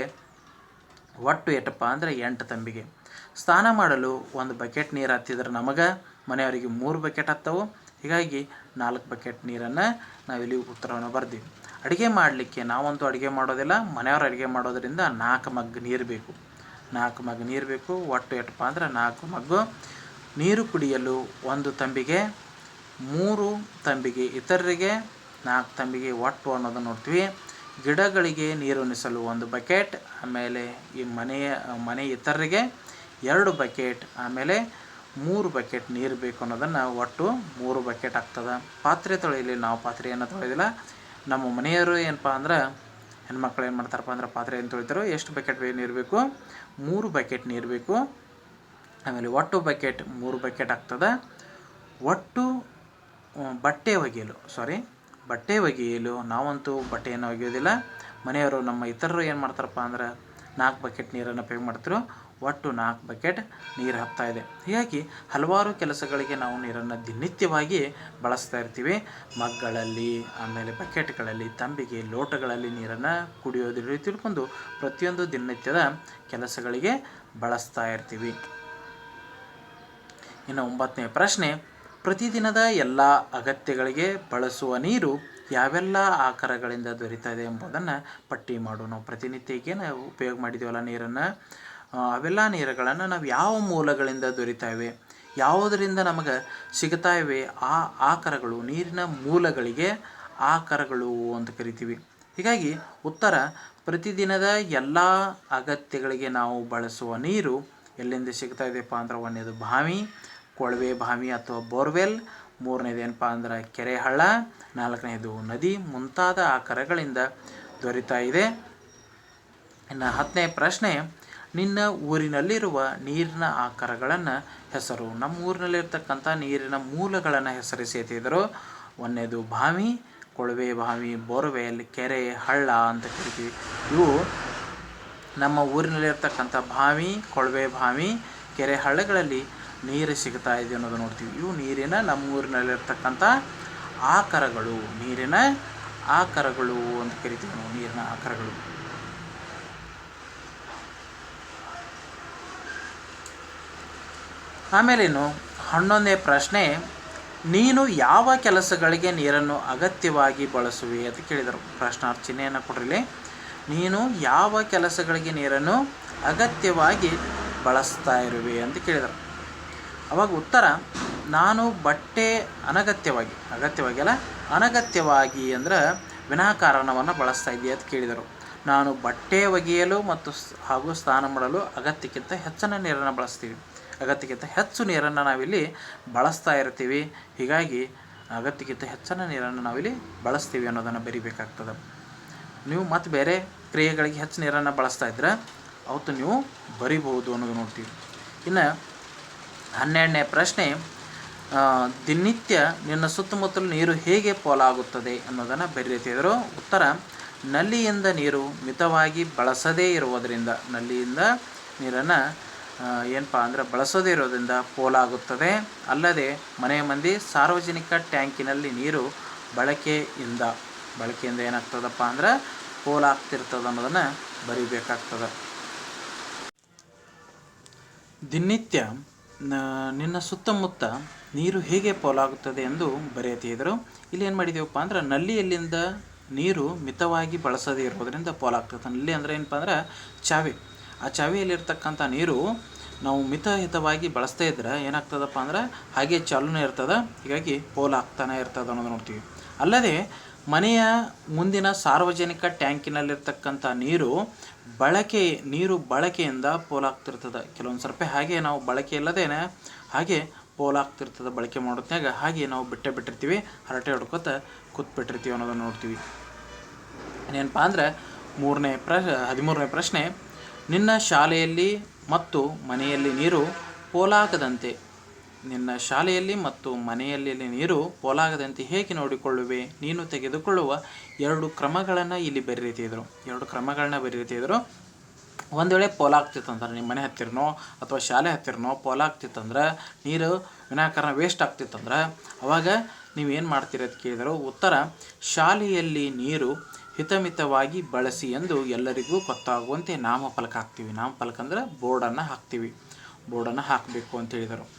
ಒಟ್ಟು ಎಟಪ್ಪ ಅಂದರೆ ಎಂಟು ತಂಬಿಗೆ. ಸ್ನಾನ ಮಾಡಲು ಒಂದು ಬಕೆಟ್ ನೀರು ಹತ್ತಿದ್ರೆ ನಮಗೆ, ಮನೆಯವರಿಗೆ ಮೂರು ಬಕೆಟ್ ಹತ್ತವು. ಹೀಗಾಗಿ ನಾಲ್ಕು ಬಕೆಟ್ ನೀರನ್ನು ನಾವಿಲ್ಲಿ ಉತ್ತರವನ್ನು ಬರ್ದೀವಿ. ಅಡುಗೆ ಮಾಡಲಿಕ್ಕೆ ನಾವಂತೂ ಅಡುಗೆ ಮಾಡೋದಿಲ್ಲ, ಮನೆಯವ್ರು ಅಡುಗೆ ಮಾಡೋದರಿಂದ ನಾಲ್ಕು ಮಗ್ ನೀರು ಬೇಕು. ನಾಲ್ಕು ಮಗ್ ನೀರು ಬೇಕು, ಒಟ್ಟು ಎಟ್ಟಪ್ಪ ಅಂದ್ರೆ ನಾಲ್ಕು ಮಗ್ಗು ನೀರು ಕುಡಿಯಲು ಒಂದು ತಂಬಿಗೆ, ಮೂರು ತಂಬಿಗೆ ಇತರರಿಗೆ, ನಾಲ್ಕು ತಂಬಿಗೆ ಒಟ್ಟು ಅನ್ನೋದನ್ನು ನೋಡ್ತೀವಿ. ಗಿಡಗಳಿಗೆ ನೀರು ಉಣಿಸಲು ಒಂದು ಬಕೆಟ್, ಆಮೇಲೆ ಈ ಮನೆಯ, ಮನೆ ಇತರರಿಗೆ ಎರಡು ಬಕೆಟ್, ಆಮೇಲೆ ಮೂರು ಬಕೆಟ್ ನೀರು ಬೇಕು ಅನ್ನೋದನ್ನು ಒಟ್ಟು ಮೂರು ಬಕೆಟ್ ಆಗ್ತದೆ. ಪಾತ್ರೆ ತೊಳೆಯಲಿ ನಾವು ಪಾತ್ರೆಯನ್ನು ತೊಳೆಯೋದಿಲ್ಲ ನಮ್ಮ ಮನೆಯವರು ಏನಪ್ಪ ಅಂದ್ರೆ ಹೆಣ್ಮಕ್ಳು ಏನು ಮಾಡ್ತಾರಪ್ಪ ಅಂದ್ರೆ ಪಾತ್ರೆ ಏನು ತೊಳಿತಾರೋ ಎಷ್ಟು ಬಕೆಟ್ ನೀರು ಬೇಕು? ಮೂರು ಬಕೆಟ್ ನೀರು ಬೇಕು. ಆಮೇಲೆ ಒಟ್ಟು ಬಕೆಟ್ ಮೂರು ಬಕೆಟ್ ಆಗ್ತದೆ. ಒಟ್ಟು ಬಟ್ಟೆ ಒಗೆಯಲು ಸಾರಿ ಬಟ್ಟೆ ಒಗೆಯಲು ನಾವಂತೂ ಬಟ್ಟೆಯನ್ನು ಒಗೆಯೋದಿಲ್ಲ. ಮನೆಯವರು ನಮ್ಮ ಇತರರು ಏನು ಮಾಡ್ತಾರಪ್ಪ ಅಂದ್ರೆ ನಾಲ್ಕು ಬಕೆಟ್ ನೀರನ್ನು ಪೇ ಮಾಡ್ತಿರೋ ಒಟ್ಟು ನಾಲ್ಕು ಬಕೆಟ್ ನೀರು ಹಾಕ್ತಾ ಇದೆ. ಹೀಗಾಗಿ ಹಲವಾರು ಕೆಲಸಗಳಿಗೆ ನಾವು ನೀರನ್ನು ದಿನನಿತ್ಯವಾಗಿ ಬಳಸ್ತಾ ಇರ್ತೀವಿ. ಮಗ್ಗಳಲ್ಲಿ ಆಮೇಲೆ ಬಕೆಟ್ಗಳಲ್ಲಿ, ತಂಬಿಗೆ, ಲೋಟಗಳಲ್ಲಿ ನೀರನ್ನು ಕುಡಿಯೋದ್ರ ತಿಳ್ಕೊಂಡು ಪ್ರತಿಯೊಂದು ದಿನನಿತ್ಯದ ಕೆಲಸಗಳಿಗೆ ಬಳಸ್ತಾ ಇರ್ತೀವಿ. ಇನ್ನು ಒಂಬತ್ತನೇ ಪ್ರಶ್ನೆ, ಪ್ರತಿದಿನದ ಎಲ್ಲ ಅಗತ್ಯಗಳಿಗೆ ಬಳಸುವ ನೀರು ಯಾವೆಲ್ಲ ಆಕಾರಗಳಿಂದ ದೊರೀತದೆ ಎಂಬುದನ್ನು ಪಟ್ಟಿ ಮಾಡು ನಾವು ಪ್ರತಿನಿತ್ಯಕ್ಕೆ ನಾವು ಉಪಯೋಗ ಮಾಡಿದ್ದೀವಲ್ಲ ನೀರನ್ನು? ಅವೆಲ್ಲ ನೀರುಗಳನ್ನು ನಾವು ಯಾವ ಮೂಲಗಳಿಂದ ದೊರೀತಾವೆ ಯಾವುದರಿಂದ ನಮಗೆ ಸಿಗ್ತಾ ಇವೆ, ಆ ಆಕರಗಳು ನೀರಿನ ಮೂಲಗಳಿಗೆ ಆಕರಗಳು ಅಂತ ಕರಿತೀವಿ. ಹೀಗಾಗಿ ಉತ್ತರ, ಪ್ರತಿದಿನದ ಎಲ್ಲ ಅಗತ್ಯಗಳಿಗೆ ನಾವು ಬಳಸುವ ನೀರು ಎಲ್ಲಿಂದ ಸಿಗ್ತಾ ಇದೆಯಪ್ಪ ಅಂದ್ರೆ ಒಂದನೇದು ಬಾವಿ, ಕೊಳವೆ ಬಾವಿ ಅಥವಾ ಬೋರ್ವೆಲ್, ಮೂರನೇದು ಏನಪ್ಪ ಅಂದ್ರೆ ಕೆರೆ ಹಳ್ಳ ನಾಲ್ಕನೇದು ನದಿ ಮುಂತಾದ ಆಕರಗಳಿಂದ ದೊರೀತಾ ಇದೆ. ಇನ್ನು ಹತ್ತನೇ ಪ್ರಶ್ನೆ ನಿನ್ನ ಊರಿನಲ್ಲಿರುವ ನೀರಿನ ಆಕಾರಗಳನ್ನು ಹೆಸರು. ನಮ್ಮ ಊರಿನಲ್ಲಿರ್ತಕ್ಕಂಥ ನೀರಿನ ಮೂಲಗಳನ್ನು ಹೆಸರಿಸಿ ಎತ್ತಿದರು ಒಂದನೇದು ಬಾವಿ, ಕೊಳವೆ ಬಾವಿ, ಬೋರ್ವೆಲ್, ಕೆರೆ, ಹಳ್ಳ ಅಂತ ಕರಿತೀವಿ. ಇವು ನಮ್ಮ ಊರಿನಲ್ಲಿರ್ತಕ್ಕಂಥ ಬಾವಿ, ಕೊಳವೆ ಬಾವಿ, ಕೆರೆ ಹಳ್ಳಗಳಲ್ಲಿ ನೀರು ಸಿಗ್ತಾ ಇದೆ ಅನ್ನೋದು ನೋಡ್ತೀವಿ. ಇವು ನೀರಿನ ನಮ್ಮ ಊರಿನಲ್ಲಿರ್ತಕ್ಕಂಥ ಆಕಾರಗಳು. ನೀರಿನ ಆಕಾರಗಳು ಅಂತ ಕರಿತೀವಿ ನಾವು, ನೀರಿನ ಆಕಾರಗಳು. ಆಮೇಲೇನು ಹನ್ನೊಂದನೇ ಪ್ರಶ್ನೆ, ನೀನು ಯಾವ ಕೆಲಸಗಳಿಗೆ ನೀರನ್ನು ಅಗತ್ಯವಾಗಿ ಬಳಸುವೆ ಅಂತ ಕೇಳಿದರು. ಪ್ರಶ್ನಾರ್ಥ ಚಿಹ್ನೆಯನ್ನು ಕೊಡ್ರಿಲಿ ನೀನು ಯಾವ ಕೆಲಸಗಳಿಗೆ ನೀರನ್ನು ಅಗತ್ಯವಾಗಿ ಬಳಸ್ತಾ ಇರುವೆ ಅಂತ ಕೇಳಿದರು. ಅವಾಗ ಉತ್ತರ, ನಾನು ಬಟ್ಟೆ ಅನಗತ್ಯವಾಗಿ, ಅಗತ್ಯವಾಗಿ ಅಲ್ಲ, ಅನಗತ್ಯವಾಗಿ ಅಂದ್ರೆ ವಿನಾಕಾರಣವನ್ನು ಬಳಸ್ತಾ ಇದೆಯಾ ಅಂತ ಕೇಳಿದರು. ನಾನು ಬಟ್ಟೆ ಒಗೆಯಲು ಮತ್ತು ಹಾಗೂ ಸ್ನಾನ ಮಾಡಲು ಅಗತ್ಯಕ್ಕಿಂತ ಹೆಚ್ಚಿನ ನೀರನ್ನು ಬಳಸ್ತೀವಿ. ಅಗತ್ಯಕ್ಕಿಂತ ಹೆಚ್ಚು ನೀರನ್ನು ನಾವಿಲ್ಲಿ ಬಳಸ್ತಾ ಇರ್ತೀವಿ. ಹೀಗಾಗಿ ಅಗತ್ಯಕ್ಕಿಂತ ಹೆಚ್ಚಿನ ನೀರನ್ನು ನಾವಿಲ್ಲಿ ಬಳಸ್ತೀವಿ ಅನ್ನೋದನ್ನು ಬರಿಬೇಕಾಗ್ತದೆ. ನೀವು ಮತ್ತು ಬೇರೆ ಕ್ರಿಯೆಗಳಿಗೆ ಹೆಚ್ಚು ನೀರನ್ನು ಬಳಸ್ತಾ ಇದ್ರೆ ಅವತ್ತು ನೀವು ಬರಿಬಹುದು ಅನ್ನೋದು ನೋಡ್ತೀವಿ. ಇನ್ನು ಹನ್ನೆರಡನೇ ಪ್ರಶ್ನೆ ದಿನನಿತ್ಯ ನಿನ್ನ ಸುತ್ತಮುತ್ತಲು ನೀರು ಹೇಗೆ ಪೋಲಾಗುತ್ತದೆ ಅನ್ನೋದನ್ನು ಬರೀತಿದ್ರು. ಉತ್ತರ, ನಲ್ಲಿಯಿಂದ ನೀರು ಮಿತವಾಗಿ ಬಳಸದೇ ಇರುವುದರಿಂದ ನಲ್ಲಿಯಿಂದ ನೀರನ್ನು ಏನಪ್ಪ ಅಂದರೆ ಬಳಸೋದೇ ಇರೋದ್ರಿಂದ ಪೋಲಾಗುತ್ತದೆ. ಅಲ್ಲದೆ ಮನೆ ಮಂದಿ ಸಾರ್ವಜನಿಕ ಟ್ಯಾಂಕಿನಲ್ಲಿ ನೀರು ಬಳಕೆಯಿಂದ ಬಳಕೆಯಿಂದ ಏನಾಗ್ತದಪ್ಪ ಅಂದ್ರೆ ಪೋಲಾಗ್ತಿರ್ತದೆ ಅನ್ನೋದನ್ನು ಬರೀಬೇಕಾಗ್ತದೆ. ದಿನನಿತ್ಯ ನಿನ್ನ ಸುತ್ತಮುತ್ತ ನೀರು ಹೇಗೆ ಪೋಲಾಗುತ್ತದೆ ಎಂದು ಬರೆಯುತ್ತಿದ್ದರು ಇಲ್ಲಿ ಏನು ಮಾಡಿದ್ದೀವಪ್ಪ ಅಂದ್ರೆ ನಲ್ಲಿಯಲ್ಲಿಂದ ನೀರು ಮಿತವಾಗಿ ಬಳಸದೇ ಇರೋದರಿಂದ ಪೋಲಾಗ್ತದೆ. ನಲ್ಲಿ ಅಂದರೆ ಏನಪ್ಪ ಅಂದ್ರೆ ಚಾವಿ. ಆ ಚಾವಿಯಲ್ಲಿರ್ತಕ್ಕಂಥ ನೀರು ನಾವು ಮಿತಹಿತವಾಗಿ ಬಳಸ್ತಾ ಇದ್ರೆ ಏನಾಗ್ತದಪ್ಪ ಅಂದ್ರೆ ಹಾಗೆ ಚಾಲೂನೇ ಇರ್ತದೆ. ಹೀಗಾಗಿ ಪೋಲಾಗ್ತಾನೆ ಇರ್ತದೆ ಅನ್ನೋದು ನೋಡ್ತೀವಿ. ಅಲ್ಲದೆ ಮನೆಯ ಮುಂದಿನ ಸಾರ್ವಜನಿಕ ಟ್ಯಾಂಕಿನಲ್ಲಿರ್ತಕ್ಕಂಥ ನೀರು ಬಳಕೆ, ನೀರು ಬಳಕೆಯಿಂದ ಪೋಲಾಗ್ತಿರ್ತದೆ ಕೆಲವೊಂದು ಸ್ವಲ್ಪ ಹಾಗೆ ನಾವು ಬಳಕೆ ಇಲ್ಲದೇನೆ ಹಾಗೆ ಪೋಲಾಗ್ತಿರ್ತದೆ ಬಳಕೆ ಮಾಡೋದ್ನಾಗ ಹಾಗೆ ನಾವು ಬಿಟ್ಟೆ ಬಿಟ್ಟಿರ್ತೀವಿ, ಹರಟೆ ಹೊಡ್ಕೊತ ಕೂತ್ಬಿಟ್ಟಿರ್ತೀವಿ ಅನ್ನೋದನ್ನು ನೋಡ್ತೀವಿ. ಏನಪ್ಪ ಅಂದರೆ ಮೂರನೇ ಪ್ರ ಹದಿಮೂರನೇ ಪ್ರಶ್ನೆ ನಿನ್ನ ಶಾಲೆಯಲ್ಲಿ ಮತ್ತು ಮನೆಯಲ್ಲಿ ನೀರು ಪೋಲಾಗದಂತೆ. ನಿನ್ನ ಶಾಲೆಯಲ್ಲಿ ಮತ್ತು ಮನೆಯಲ್ಲಿ ನೀರು ಪೋಲಾಗದಂತೆ ಹೇಗೆ ನೋಡಿಕೊಳ್ಳುವೆ? ನೀನು ತೆಗೆದುಕೊಳ್ಳುವ ಎರಡು ಕ್ರಮಗಳನ್ನು ಇಲ್ಲಿ ಬರೀತಿದ್ರು. ಎರಡು ಕ್ರಮಗಳನ್ನ ಬರೀತಿದ್ರು. ಒಂದು ವೇಳೆ ಪೋಲಾಗ್ತಿತ್ತಂದ್ರೆ ನಿಮ್ಮ ಮನೆ ಹತ್ತಿರನೋ ಅಥವಾ ಶಾಲೆ ಹತ್ತಿರನೋ ಪೋಲಾಗ್ತಿತ್ತಂದ್ರೆ ನೀರು ವಿನಾಕಾರಣ ವೇಸ್ಟ್ ಆಗ್ತಿತ್ತಂದ್ರೆ ಅವಾಗ ನೀವು ಏನು ಮಾಡ್ತೀರಿ ಅಂತ ಕೇಳಿದರು, ಉತ್ತರ ಶಾಲೆಯಲ್ಲಿ ನೀರು ಹಿತಮಿತವಾಗಿ ಬಳಸಿ ಎಂದು ಎಲ್ಲರಿಗೂ ಗೊತ್ತಾಗುವಂತೆ ನಾಮಫಲಕ ಹಾಕ್ತೀವಿ. ನಾಮಫಲಕ ಅಂದ್ರೆ ಬೋರ್ಡನ್ನು ಹಾಕ್ತೀವಿ. ಬೋರ್ಡನ್ನು ಹಾಕಬೇಕು ಅಂತ ಹೇಳಿದರು.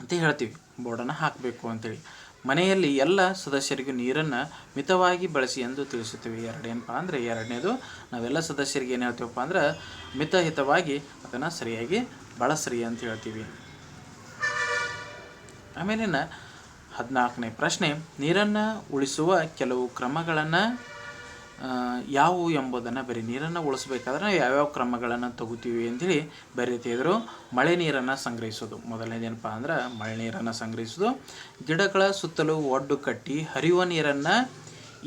ಅಂತ ಹೇಳ್ತೀವಿ. ಬೋರ್ಡನ್ನು ಹಾಕಬೇಕು ಅಂತೇಳಿ ಮನೆಯಲ್ಲಿ ಎಲ್ಲ ಸದಸ್ಯರಿಗೂ ನೀರನ್ನು ಮಿತವಾಗಿ ಬಳಸಿ ಎಂದು ತಿಳಿಸುತ್ತೇವೆ. ಎರಡೇನಪ್ಪ ಅಂದರೆ ಎರಡನೇದು, ನಾವೆಲ್ಲ ಸದಸ್ಯರಿಗೆ ಏನು ಹೇಳ್ತೀವಪ್ಪ ಅಂದ್ರೆ ಮಿತಹಿತವಾಗಿ ಅದನ್ನು ಸರಿಯಾಗಿ ಬಳಸ್ರಿ ಅಂತ ಹೇಳ್ತೀವಿ. ಆಮೇಲಿನ ಹದಿನಾಲ್ಕನೇ ಪ್ರಶ್ನೆ, ನೀರನ್ನು ಉಳಿಸುವ ಕೆಲವು ಕ್ರಮಗಳನ್ನು ಯಾವುವು ಎಂಬುದನ್ನು ಬರೀ ನೀರನ್ನು ಉಳಿಸ್ಬೇಕಾದ್ರೆ ಯಾವ್ಯಾವ ಕ್ರಮಗಳನ್ನು ತಗೋತೀವಿ ಅಂತೇಳಿ ಬರೀತಿದ್ರು ಮಳೆ ನೀರನ್ನು ಸಂಗ್ರಹಿಸೋದು. ಮೊದಲನೇದೇನಪ್ಪ ಅಂದ್ರೆ ಮಳೆ ನೀರನ್ನು ಸಂಗ್ರಹಿಸೋದು. ಗಿಡಗಳ ಸುತ್ತಲೂ ಒಡ್ಡು ಕಟ್ಟಿ ಹರಿಯುವ ನೀರನ್ನು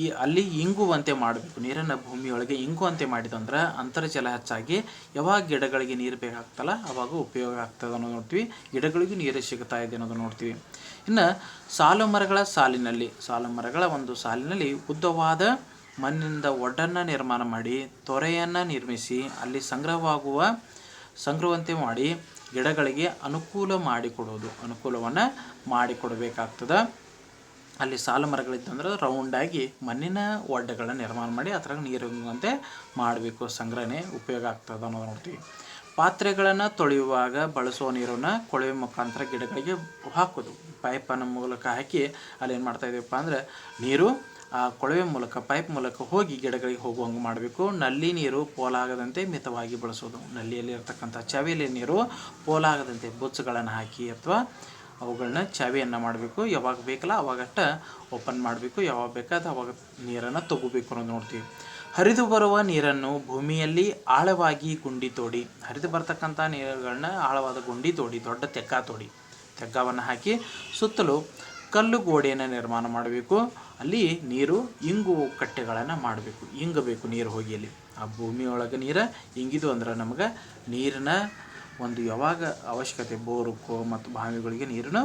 ಈ ಅಲ್ಲಿ ಇಂಗುವಂತೆ ಮಾಡಬೇಕು. ನೀರನ್ನು ಭೂಮಿಯೊಳಗೆ ಇಂಗುವಂತೆ ಮಾಡಿದಂದ್ರೆ ಅಂತರ್ಜಲ ಹೆಚ್ಚಾಗಿ ಯಾವಾಗ ಗಿಡಗಳಿಗೆ ನೀರು ಬೇಕಾಗ್ತಲ್ಲ ಅವಾಗ ಉಪಯೋಗ ಆಗ್ತದೆ ಅನ್ನೋದು ನೋಡ್ತೀವಿ. ಗಿಡಗಳಿಗೂ ನೀರು ಸಿಗ್ತಾ ಇದೆ ಅನ್ನೋದು ನೋಡ್ತೀವಿ. ಇನ್ನು ಸಾಲು ಮರಗಳ ಸಾಲಿನಲ್ಲಿ, ಸಾಲು ಮರಗಳ ಒಂದು ಸಾಲಿನಲ್ಲಿ ಉದ್ದವಾದ ಮಣ್ಣಿನಿಂದ ಒಡ್ಡನ್ನು ನಿರ್ಮಾಣ ಮಾಡಿ, ತೊರೆಯನ್ನು ನಿರ್ಮಿಸಿ, ಅಲ್ಲಿ ಸಂಗ್ರಹವಾಗುವ ಸಂಗ್ರಹವಂತೆ ಮಾಡಿ, ಗಿಡಗಳಿಗೆ ಅನುಕೂಲ ಮಾಡಿಕೊಡೋದು ಅನುಕೂಲವನ್ನು ಮಾಡಿಕೊಡಬೇಕಾಗ್ತದೆ. ಅಲ್ಲಿ ಸಾಲು ಮರಗಳಿತ್ತಂದ್ರೆ ರೌಂಡಾಗಿ ಮಣ್ಣಿನ ಒಡ್ಡಗಳನ್ನು ನಿರ್ಮಾಣ ಮಾಡಿ, ಅದ್ರಾಗ ನೀರು ಮಾಡಬೇಕು. ಸಂಗ್ರಹಣೆ ಉಪಯೋಗ ಆಗ್ತದೆ ಅನ್ನೋದು ನೋಡ್ತೀವಿ. ಪಾತ್ರೆಗಳನ್ನು ತೊಳೆಯುವಾಗ ಬಳಸುವ ನೀರನ್ನು ಕೊಳವೆ ಮುಖಾಂತರ ಗಿಡಗಳಿಗೆ ಹಾಕೋದು. ಪೈಪನ್ನು ಮೂಲಕ ಹಾಕಿ ಅಲ್ಲಿ ಏನು ಮಾಡ್ತಾ ಅಂದರೆ ಅಂದ್ರೆ ನೀರು ಆ ಕೊಳವೆ ಮೂಲಕ ಪೈಪ್ ಮೂಲಕ ಹೋಗಿ ಗಿಡಗಳಿಗೆ ಹೋಗುವಂಗೆ ಮಾಡಬೇಕು. ನಲ್ಲಿ ನೀರು ಪೋಲಾಗದಂತೆ ಮಿತವಾಗಿ ಬಳಸೋದು. ನಲ್ಲಿಯಲ್ಲಿ ಇರತಕ್ಕಂಥ ಚಾವಿಯಲ್ಲಿ ನೀರು ಪೋಲಾಗದಂತೆ ಬುಚ್ಚುಗಳನ್ನು ಹಾಕಿ ಅಥವಾ ಅವುಗಳನ್ನ ಚಾವಿಯನ್ನು ಮಾಡಬೇಕು. ಯಾವಾಗ ಬೇಕಲ್ಲ ಅವಾಗಷ್ಟ ಓಪನ್ ಮಾಡಬೇಕು. ಯಾವಾಗ ಬೇಕಾದ ಅವಾಗ ನೀರನ್ನು ತಗೋಬೇಕು ಅನ್ನೋದು ನೋಡ್ತೀವಿ. ಹರಿದು ಬರುವ ನೀರನ್ನು ಭೂಮಿಯಲ್ಲಿ ಆಳವಾಗಿ ಗುಂಡಿ ತೋಡಿ, ಹರಿದು ಬರ್ತಕ್ಕಂಥ ನೀರುಗಳನ್ನ ಆಳವಾದ ಗುಂಡಿ ತೋಡಿ, ದೊಡ್ಡ ತೆಗ್ಗ ತೋಡಿ, ತೆಗ್ಗವನ್ನು ಹಾಕಿ ಸುತ್ತಲೂ ಕಲ್ಲು ಗೋಡೆಯನ್ನು ನಿರ್ಮಾಣ ಮಾಡಬೇಕು. ಅಲ್ಲಿ ನೀರು ಇಂಗು ಕಟ್ಟೆಗಳನ್ನು ಮಾಡಬೇಕು. ಇಂಗಬೇಕು ನೀರು ಹೋಗಿ ಅಲ್ಲಿ. ಆ ಭೂಮಿಯೊಳಗೆ ನೀರು ಇಂಗಿದು ಅಂದ್ರೆ ನಮಗೆ ನೀರಿನ ಒಂದು ಯಾವಾಗ ಅವಶ್ಯಕತೆ ಬೋರುಕ್ಕೋ ಮತ್ತು ಬಾವಿಗಳಿಗೆ ನೀರಿನ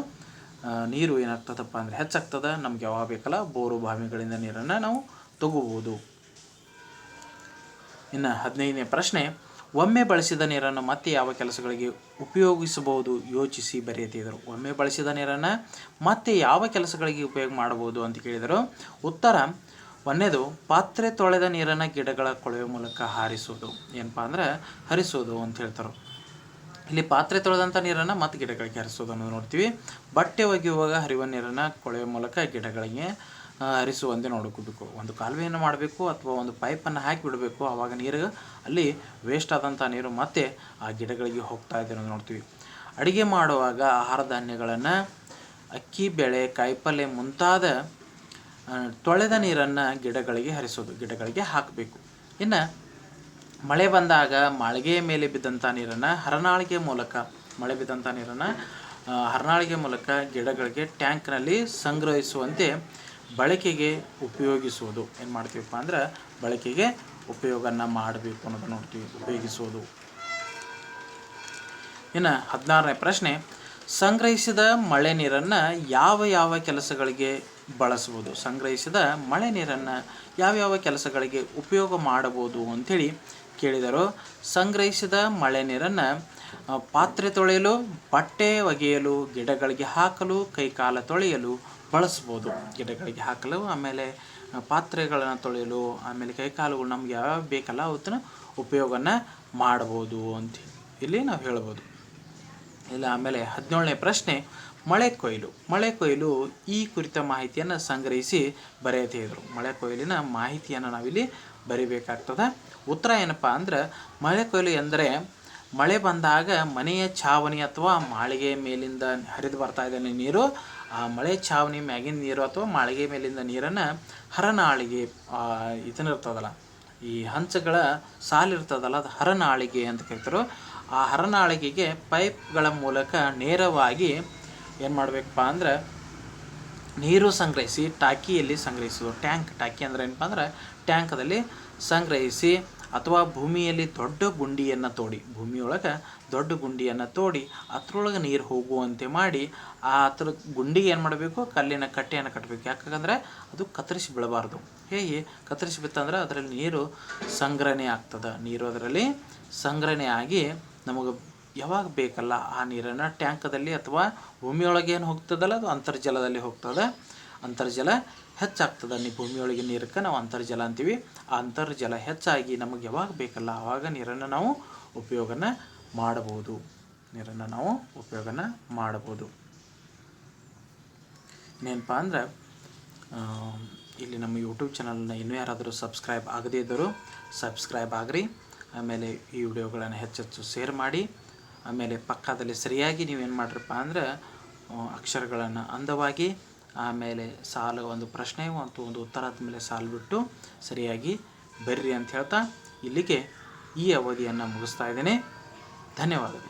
ಆ, ನೀರು ಏನಾಗ್ತದಪ್ಪ ಅಂದರೆ ಹೆಚ್ಚಾಗ್ತದೆ. ನಮ್ಗೆ ಯಾವಾಗ ಬೇಕಲ್ಲ ಬೋರು ಬಾವಿಗಳಿಂದ ನೀರನ್ನು ನಾವು ತಗೋಬೋದು. ಇನ್ನು ಹದಿನೈದನೇ ಪ್ರಶ್ನೆ ಒಮ್ಮೆ ಬಳಸಿದ ನೀರನ್ನು ಮತ್ತೆ ಯಾವ ಕೆಲಸಗಳಿಗೆ ಉಪಯೋಗಿಸಬಹುದು ಯೋಚಿಸಿ ಬರೆಯುತ್ತಿದ್ದರು ಒಮ್ಮೆ ಬಳಸಿದ ನೀರನ್ನು ಮತ್ತೆ ಯಾವ ಕೆಲಸಗಳಿಗೆ ಉಪಯೋಗ ಮಾಡಬಹುದು ಅಂತ ಕೇಳಿದರು. ಉತ್ತರ, ಒಂದನೇದು, ಪಾತ್ರೆ ತೊಳೆದ ನೀರನ್ನು ಗಿಡಗಳ ಕೊಳವೆ ಮೂಲಕ ಹಾರಿಸೋದು ಏನಪ್ಪ ಅಂದ್ರೆ ಹರಿಸೋದು ಅಂತ ಹೇಳ್ತಾರೆ. ಇಲ್ಲಿ ಪಾತ್ರೆ ತೊಳೆದಂಥ ನೀರನ್ನು ಮತ್ತೆ ಗಿಡಗಳಿಗೆ ಹರಿಸೋದು ನೋಡ್ತೀವಿ. ಬಟ್ಟೆ ಒಗೆಯುವಾಗ ಹರಿಯುವ ನೀರನ್ನು ಕೊಳವೆ ಮೂಲಕ ಗಿಡಗಳಿಗೆ ಹರಿಸುವಂತೆ ನೋಡಿಕೊಬೇಕು ಒಂದು ಕಾಲುವೆಯನ್ನು ಮಾಡಬೇಕು ಅಥವಾ ಒಂದು ಪೈಪನ್ನು ಹಾಕಿ ಬಿಡಬೇಕು. ಆವಾಗ ನೀರು, ಅಲ್ಲಿ ವೇಸ್ಟ್ ಆದಂಥ ನೀರು ಮತ್ತೆ ಆ ಗಿಡಗಳಿಗೆ ಹೋಗ್ತಾ ಇದೆ ಅನ್ನೋದು ನೋಡ್ತೀವಿ. ಅಡುಗೆ ಮಾಡುವಾಗ ಆಹಾರ ಧಾನ್ಯಗಳನ್ನು ಅಕ್ಕಿ, ಬೇಳೆ ಕಾಯಿಪಲ್ಯ ಮುಂತಾದ ತೊಳೆದ ನೀರನ್ನು ಗಿಡಗಳಿಗೆ ಹರಿಸೋದು, ಗಿಡಗಳಿಗೆ ಹಾಕಬೇಕು. ಇನ್ನು ಮಳೆ ಬಂದಾಗ ಮಾಳಿಗೆಯ ಮೇಲೆ ಬಿದ್ದಂಥ ನೀರನ್ನು ಹರನಾಳಿಗೆ ಮೂಲಕ, ಮಳೆ ಬಿದ್ದಂಥ ನೀರನ್ನು ಹರನಾಳಿಗೆ ಮೂಲಕ ಗಿಡಗಳಿಗೆ ಟ್ಯಾಂಕ್ನಲ್ಲಿ ಸಂಗ್ರಹಿಸುವಂತೆ ಬಳಕೆಗೆ ಉಪಯೋಗಿಸುವುದು. ಏನು ಮಾಡ್ತೀವಪ್ಪ ಅಂದ್ರೆ ಬಳಕೆಗೆ ಉಪಯೋಗನ ಮಾಡಬೇಕು ಅನ್ನೋದು ನೋಡ್ತೀವಿ. ಉಪಯೋಗಿಸೋದು ಇನ್ನು ಹದಿನಾರನೇ ಪ್ರಶ್ನೆ, ಸಂಗ್ರಹಿಸಿದ ಮಳೆ ನೀರನ್ನು ಯಾವ ಯಾವ ಕೆಲಸಗಳಿಗೆ ಬಳಸ್ಬೋದು ಸಂಗ್ರಹಿಸಿದ ಮಳೆ ನೀರನ್ನು ಯಾವ್ಯಾವ ಕೆಲಸಗಳಿಗೆ ಉಪಯೋಗ ಮಾಡಬಹುದು ಅಂಥೇಳಿ ಕೇಳಿದರು. ಸಂಗ್ರಹಿಸಿದ ಮಳೆ ನೀರನ್ನು ಪಾತ್ರೆ ತೊಳೆಯಲು, ಬಟ್ಟೆ ಒಗೆಯಲು, ಗಿಡಗಳಿಗೆ ಹಾಕಲು, ಕೈಕಾಲ ತೊಳೆಯಲು ಬಳಸ್ಬೋದು. ಗಿಡಗಳಿಗೆ ಹಾಕಲು, ಆಮೇಲೆ ಪಾತ್ರೆಗಳನ್ನು ತೊಳೆಯಲು, ಆಮೇಲೆ ಕೈಕಾಲುಗಳು ನಮ್ಗೆ ಯಾವ್ಯಾವ ಬೇಕಲ್ಲ ಅವತ್ತನ್ನ ಉಪಯೋಗನ ಮಾಡ್ಬೋದು ಅಂತ ಇಲ್ಲಿ ನಾವು ಹೇಳ್ಬೋದು. ಇಲ್ಲ, ಆಮೇಲೆ ಹದಿನೇಳನೇ ಪ್ರಶ್ನೆ, ಮಳೆ ಕೊಯ್ಲು. ಮಳೆ ಕೊಯ್ಲು ಈ ಕುರಿತ ಮಾಹಿತಿಯನ್ನು ಸಂಗ್ರಹಿಸಿ ಬರೆಯತಿದ್ರು ಮಳೆ ಕೊಯ್ಲಿನ ಮಾಹಿತಿಯನ್ನು ನಾವಿಲ್ಲಿ ಬರಿಬೇಕಾಗ್ತದೆ. ಉತ್ತರ ಏನಪ್ಪ ಅಂದ್ರೆ, ಮಳೆ ಕೊಯ್ಲು ಎಂದರೆ ಮಳೆ ಬಂದಾಗ ಮನೆಯ ಛಾವಣಿ ಅಥವಾ ಮಾಳಿಗೆ ಮೇಲಿಂದ ಹರಿದು ಬರ್ತಾ ಇದ್ದಾನೆ ನೀರು ಆ ಮಳೆ ಛಾವಣಿ ಮ್ಯಾಗಿನ ನೀರು ಅಥವಾ ಮಾಳಿಗೆ ಮೇಲಿಂದ ನೀರನ್ನು ಹರನಾಳಿಗೆ ಇದನ್ನ ಇರ್ತದಲ್ಲ ಈ ಹಂಚಗಳ ಸಾಲಿರ್ತದಲ್ಲ, ಅದು ಹರನಾಳಿಗೆ ಅಂತ ಕರಿತಾರೆ. ಆ ಹರನಾಳಿಗೆಗೆ ಪೈಪ್ಗಳ ಮೂಲಕ ನೇರವಾಗಿ ಏನು ಮಾಡಬೇಕಪ್ಪ ಅಂದ್ರೆ ನೀರು ಸಂಗ್ರಹಿಸಿ, ಟಾಕಿಯಲ್ಲಿ ಸಂಗ್ರಹಿಸೋದು ಟ್ಯಾಂಕ್. ಟಾಕಿ ಅಂದ್ರೆ ಏನಪ್ಪ ಅಂದ್ರೆ ಟ್ಯಾಂಕದಲ್ಲಿ ಸಂಗ್ರಹಿಸಿ ಅಥವಾ ಭೂಮಿಯಲ್ಲಿ ದೊಡ್ಡ ಗುಂಡಿಯನ್ನು ತೋಡಿ, ಭೂಮಿಯೊಳಗೆ ದೊಡ್ಡ ಗುಂಡಿಯನ್ನು ತೋಡಿ ಅದ್ರೊಳಗೆ ನೀರು ಹೋಗುವಂತೆ ಮಾಡಿ ಆ ಹತ್ರ ಗುಂಡಿಗೆ ಏನು ಮಾಡಬೇಕು? ಕಲ್ಲಿನ ಕಟ್ಟೆಯನ್ನು ಕಟ್ಟಬೇಕು ಯಾಕಂದ್ರೆ ಅದು ಕತ್ತರಿಸಿ ಬೀಳಬಾರ್ದು. ಹೇಗೆ? ಕತ್ತರಿಸಿ ಬಿತ್ತಂದ್ರೆ ಅದರಲ್ಲಿ ನೀರು ಸಂಗ್ರಹಣೆ ಆಗ್ತದೆ. ನೀರು ಅದರಲ್ಲಿ ಸಂಗ್ರಹಣೆ ಆಗಿ ನಮಗೆ ಯಾವಾಗ ಬೇಕಲ್ಲ ಆ ನೀರನ್ನು ಟ್ಯಾಂಕದಲ್ಲಿ ಅಥವಾ ಭೂಮಿಯೊಳಗೆ ಏನು ಹೋಗ್ತದಲ್ಲ ಅದು ಅಂತರ್ಜಲದಲ್ಲಿ ಹೋಗ್ತದೆ. ಅಂತರ್ಜಲ ಹೆಚ್ಚಾಗ್ತದೆ. ನೀ ಭೂಮಿಯೊಳಗೆ ನೀರಕ್ಕೆ ನಾವು ಅಂತರ್ಜಲ ಅಂತೀವಿ. ಆ ಅಂತರ್ಜಲ ಹೆಚ್ಚಾಗಿ ನಮಗೆ ಯಾವಾಗ ಬೇಕಲ್ಲ, ಆವಾಗ ನೀರನ್ನು ನಾವು ಉಪಯೋಗನ ಮಾಡಬಹುದು ನೀರನ್ನು ನಾವು ಉಪಯೋಗನ ಮಾಡಬಹುದು ಇನ್ನೇನಪ್ಪ ಅಂದ್ರೆ ಇಲ್ಲಿ ನಮ್ಮ ಯೂಟ್ಯೂಬ್ ಚಾನಲ್ನ ಇನ್ನೂ ಯಾರಾದರೂ ಸಬ್ಸ್ಕ್ರೈಬ್ ಆಗದೇ ಇದ್ದರೂ ಸಬ್ಸ್ಕ್ರೈಬ್ ಆಗ್ರಿ. ಆಮೇಲೆ ಈ ವಿಡಿಯೋಗಳನ್ನು ಹೆಚ್ಚೆಚ್ಚು ಶೇರ್ ಮಾಡಿ. ಆಮೇಲೆ ಪಕ್ಕದಲ್ಲಿ ಸರಿಯಾಗಿ ನೀವೇನು ಮಾಡ್ರಪ್ಪ ಅಂದ್ರೆ ಅಕ್ಷರಗಳನ್ನು ಅಂದವಾಗಿ ಆಮೇಲೆ ಸಾಲು ಒಂದು ಪ್ರಶ್ನೆ ಮತ್ತು ಒಂದು ಉತ್ತರ ಆದಮೇಲೆ ಸಾಲು ಬಿಟ್ಟು ಸರಿಯಾಗಿ ಬರ್ರಿ ಅಂತ ಹೇಳ್ತಾ ಇಲ್ಲಿಗೆ ಈ ಅವಧಿಯನ್ನು ಮುಗಿಸ್ತಾ ಇದ್ದೇನೆ. ಧನ್ಯವಾದಗಳು.